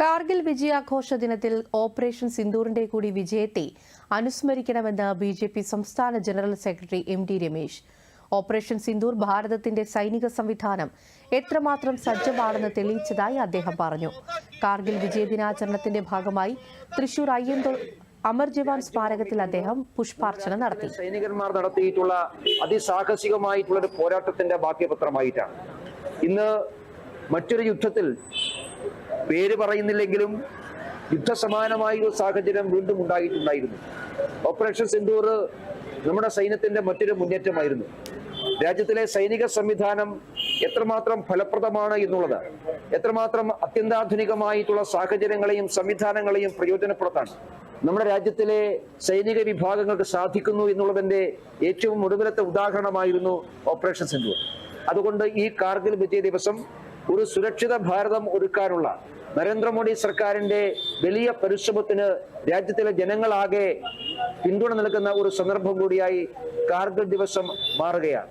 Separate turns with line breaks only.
കാർഗിൽ വിജയാഘോഷ ദിനത്തിൽ ഓപ്പറേഷൻ സിന്ദൂറിന്റെ കൂടി വിജയത്തെ അനുസ്മരിക്കണമെന്ന് ബി ജെ പി സംസ്ഥാന general secretary M T Ramesh. Operation Sindoor ഭാരതത്തിന്റെ സൈനിക സംവിധാനം എത്രമാത്രം സജ്ജമാണെന്ന് തെളിയിച്ചതായി അദ്ദേഹം പറഞ്ഞു. കാർഗിൽ വിജയ ദിനാചരണത്തിന്റെ ഭാഗമായി തൃശൂർ അയ്യന്തോ അമർ ജവാൻ സ്മാരകത്തിൽ അദ്ദേഹം പുഷ്പാർച്ചന നടത്തി.
സൈനികന്മാർ നടത്തിയിട്ടുള്ള അതിസാഹസികമായിട്ടുള്ള ഒരു പോരാട്ടത്തിന്റെ ബാക്കിപത്രമായിട്ടാണ് ഇന്ന് മറ്റൊരു യുദ്ധത്തിൽ പറയുന്നില്ലെങ്കിലും യുദ്ധസമാനമായ ഒരു സാഹചര്യം വീണ്ടും ഉണ്ടായിട്ടുണ്ടായിരുന്നു. ഓപ്പറേഷൻ സിന്ദൂർ നമ്മുടെ സൈന്യത്തിന്റെ മറ്റൊരു മുന്നേറ്റമായിരുന്നു. രാജ്യത്തിലെ സൈനിക സംവിധാനം എത്രമാത്രം ഫലപ്രദമാണ് എന്നുള്ളത് എത്രമാത്രം അത്യന്താധുനികമായിട്ടുള്ള സാഹചര്യങ്ങളെയും സംവിധാനങ്ങളെയും പ്രയോജനപ്പെടുത്താണ്. നമ്മുടെ രാജ്യത്തിലെ സൈനിക വിഭാഗങ്ങൾക്ക് സാധിക്കുന്നു എന്നുള്ളതിന്റെ ഏറ്റവും ഒടുവിലത്തെ ഉദാഹരണമായിരുന്നു ഓപ്പറേഷൻ സിന്ധു അതുകൊണ്ട് ഈ കാർഗിൽ വിജയ ദിവസം ഒരു സുരക്ഷിത ഭാരതം ഒരുക്കാനുള്ള നരേന്ദ്രമോദി സർക്കാരിന്റെ വലിയ പരിശ്രമത്തിന് രാജ്യത്തിലെ ജനങ്ങളാകെ പിന്തുണ നൽകുന്ന ഒരു സന്ദർഭം കൂടിയായി കാർഗിൽ ദിവസം മാറുകയാണ്.